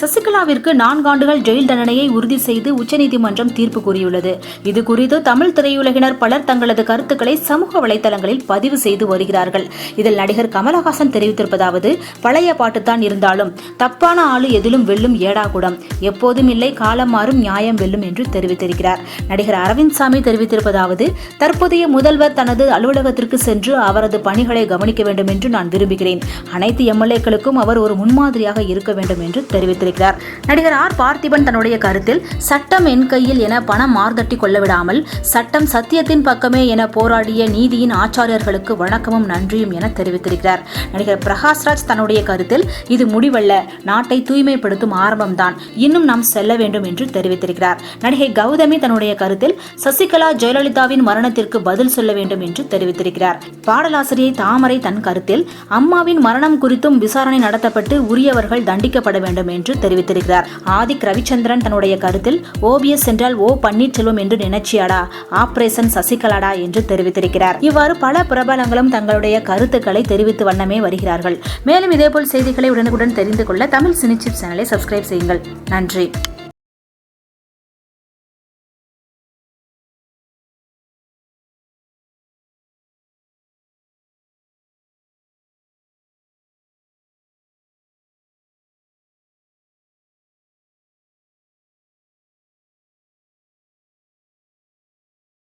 சசிகலாவிற்கு நான்காண்டுகள் jail தண்டனையை உறுதி செய்து உச்சநீதிமன்றம் தீர்ப்பு கூறியுள்ளது. இது குறித்து தமிழ் திரையுலகினர் பலர் தங்களது கருத்துக்களை சமூக வலைதளங்களில் பதிவு செய்து வருகிறார்கள். இதில் நடிகர் கமலஹாசன் தெரிவித்திருப்பதாவது பழைய பாட்டுத்தான் இருந்தாலும் தப்பான ஆளு எதிலும் வெல்லும் ஏடாகுடம். எப்போதும் இல்லை காலம் மாறும் நியாயம் வெல்லும் என்று தெரிவித்திருக்கிறார். நடிகர் அரவிந்த் சாமி தெரிவித்திருப்பதாவது தற்போதைய முதல்வர் தனது அலுவலகத்திற்கு சென்று அவரது பணிகளை கவனிக்க வேண்டும் என்று நான் விரும்புகிறேன். அனைத்து எம்எல்ஏக்களுக்கும் அவர் ஒரு முன்மாதிரியாக இருக்க வேண்டும் என்று வைத்திருக்கிறார். நடிகர் ஆர். பார்த்திபன் தன்னுடைய கருத்தில் சட்டம் என் கையில் என பணம் மார்தட்டி கொள்ள விடாமல் சட்டம் சத்தியத்தின் பக்கமே என போராடிய நீதியின் ஆச்சாரியர்களுக்கு வணக்கமும் நன்றியும் என தெரிவித்திருக்கிறார். நடிகர் பிரகாஷ்ராஜ் தன்னுடைய கருத்தில் இது முடிவல்ல நாட்டை தூய்மைப்படுத்தும் ஆரம்பம்தான் இன்னும் நாம் செல்ல வேண்டும் என்று தெரிவித்திருக்கிறார். நடிகை கௌதமி தன்னுடைய கருத்தில் சசிகலா ஜெயலலிதாவின் மரணத்திற்கு பதில் சொல்ல வேண்டும் என்று தெரிவித்திருக்கிறார். பாடலாசிரியை தாமரை தன் கருத்தில் அம்மாவின் மரணம் குறித்தும் விசாரணை நடத்தப்பட்டு உரியவர்கள் தண்டிக்கப்பட வேண்டும் என்று தெரிவித்திருக்கிறார். ஆதிக் ரவிச்சந்திரன் தன்னுடைய கருத்தில் ஓபிஎஸ் என்றால் ஓ பன்னீர்செல்வம் என்று நினைச்சியாடா ஆபரேஷன் சசிகலாடா என்று தெரிவித்திருக்கிறார். இவ்வாறு பல பிரபலங்களும் தங்களுடைய கருத்துக்களை தெரிவித்து வண்ணமே வருகிறார்கள். மேலும் இதேபோல் செய்திகளை உடனுக்குடன் தெரிந்து கொள்ள தமிழ் சினிச்சிப் சேனலை சப்ஸ்கிரைப் செய்யுங்கள். நன்றி.